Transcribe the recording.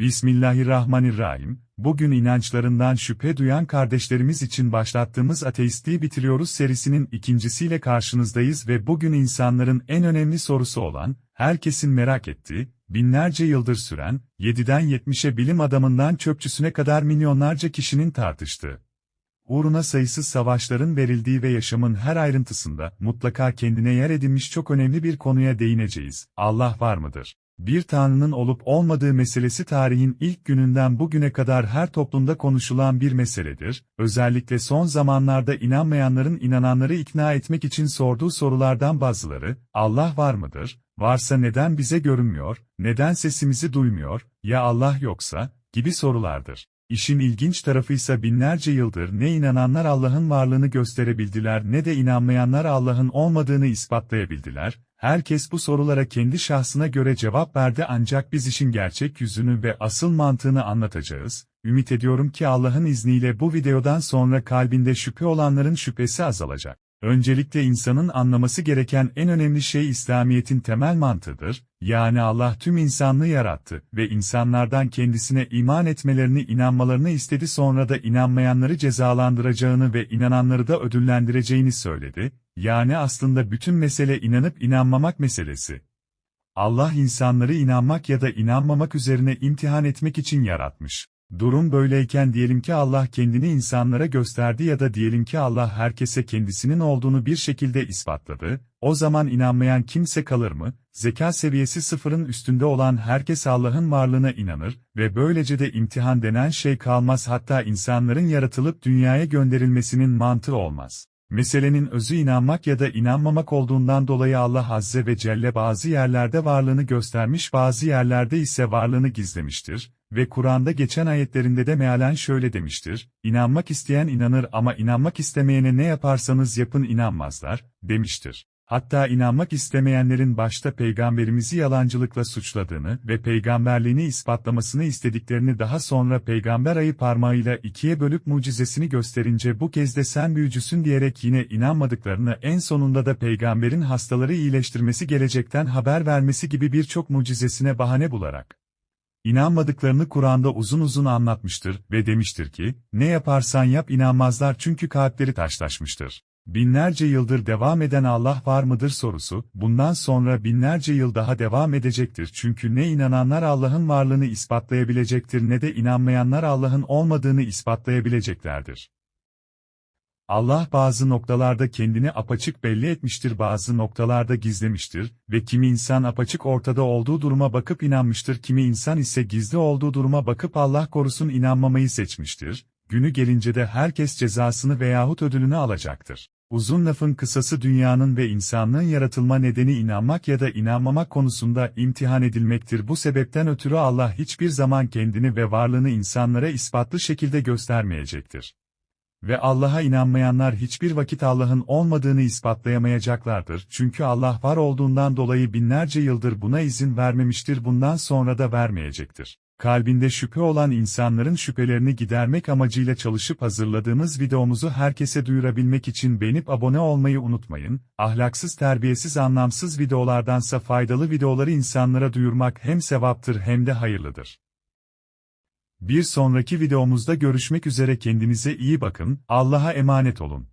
Bismillahirrahmanirrahim, bugün inançlarından şüphe duyan kardeşlerimiz için başlattığımız Ateistliği Bitiriyoruz serisinin ikincisiyle karşınızdayız ve bugün insanların en önemli sorusu olan, herkesin merak ettiği, binlerce yıldır süren, 7'den 70'e bilim adamından çöpçüsüne kadar milyonlarca kişinin tartıştığı, uğruna sayısız savaşların verildiği ve yaşamın her ayrıntısında mutlaka kendine yer edinmiş çok önemli bir konuya değineceğiz. Allah var mıdır? Bir tanrının olup olmadığı meselesi tarihin ilk gününden bugüne kadar her toplumda konuşulan bir meseledir. Özellikle son zamanlarda inanmayanların inananları ikna etmek için sorduğu sorulardan bazıları, Allah var mıdır? Varsa neden bize görünmüyor, neden sesimizi duymuyor, ya Allah yoksa, gibi sorulardır. İşin ilginç tarafı ise binlerce yıldır ne inananlar Allah'ın varlığını gösterebildiler ne de inanmayanlar Allah'ın olmadığını ispatlayabildiler, herkes bu sorulara kendi şahsına göre cevap verdi ancak biz işin gerçek yüzünü ve asıl mantığını anlatacağız. Ümit ediyorum ki Allah'ın izniyle bu videodan sonra kalbinde şüphe olanların şüphesi azalacak. Öncelikle insanın anlaması gereken en önemli şey İslamiyet'in temel mantığıdır, yani Allah tüm insanlığı yarattı ve insanlardan kendisine iman etmelerini inanmalarını istedi sonra da inanmayanları cezalandıracağını ve inananları da ödüllendireceğini söyledi, yani aslında bütün mesele inanıp inanmamak meselesi. Allah insanları inanmak ya da inanmamak üzerine imtihan etmek için yaratmış. Durum böyleyken diyelim ki Allah kendini insanlara gösterdi ya da diyelim ki Allah herkese kendisinin olduğunu bir şekilde ispatladı, o zaman inanmayan kimse kalır mı? Zeka seviyesi sıfırın üstünde olan herkes Allah'ın varlığına inanır ve böylece de imtihan denen şey kalmaz hatta insanların yaratılıp dünyaya gönderilmesinin mantığı olmaz. Meselenin özü inanmak ya da inanmamak olduğundan dolayı Allah Azze ve Celle bazı yerlerde varlığını göstermiş bazı yerlerde ise varlığını gizlemiştir ve Kur'an'da geçen ayetlerinde de mealen şöyle demiştir, İnanmak isteyen inanır ama inanmak istemeyene ne yaparsanız yapın inanmazlar, demiştir. Hatta inanmak istemeyenlerin başta peygamberimizi yalancılıkla suçladığını ve peygamberliğini ispatlamasını istediklerini daha sonra peygamber ayı parmağıyla ikiye bölüp mucizesini gösterince bu kez de sen büyücüsün diyerek yine inanmadıklarını en sonunda da peygamberin hastaları iyileştirmesi gelecekten haber vermesi gibi birçok mucizesine bahane bularak İnanmadıklarını Kur'an'da uzun uzun anlatmıştır ve demiştir ki, ne yaparsan yap inanmazlar çünkü kalpleri taşlaşmıştır. Binlerce yıldır devam eden Allah var mıdır sorusu, bundan sonra binlerce yıl daha devam edecektir çünkü ne inananlar Allah'ın varlığını ispatlayabilecektir ne de inanmayanlar Allah'ın olmadığını ispatlayabileceklerdir. Allah bazı noktalarda kendini apaçık belli etmiştir bazı noktalarda gizlemiştir ve kimi insan apaçık ortada olduğu duruma bakıp inanmıştır kimi insan ise gizli olduğu duruma bakıp Allah korusun inanmamayı seçmiştir, günü gelince de herkes cezasını veyahut ödülünü alacaktır. Uzun lafın kısası dünyanın ve insanlığın yaratılma nedeni inanmak ya da inanmamak konusunda imtihan edilmektir. Bu sebepten ötürü Allah hiçbir zaman kendini ve varlığını insanlara ispatlı şekilde göstermeyecektir. Ve Allah'a inanmayanlar hiçbir vakit Allah'ın olmadığını ispatlayamayacaklardır. Çünkü Allah var olduğundan dolayı binlerce yıldır buna izin vermemiştir bundan sonra da vermeyecektir. Kalbinde şüphe olan insanların şüphelerini gidermek amacıyla çalışıp hazırladığımız videomuzu herkese duyurabilmek için beğenip abone olmayı unutmayın. Ahlaksız terbiyesiz anlamsız videolardansa faydalı videoları insanlara duyurmak hem sevaptır hem de hayırlıdır. Bir sonraki videomuzda görüşmek üzere kendinize iyi bakın, Allah'a emanet olun.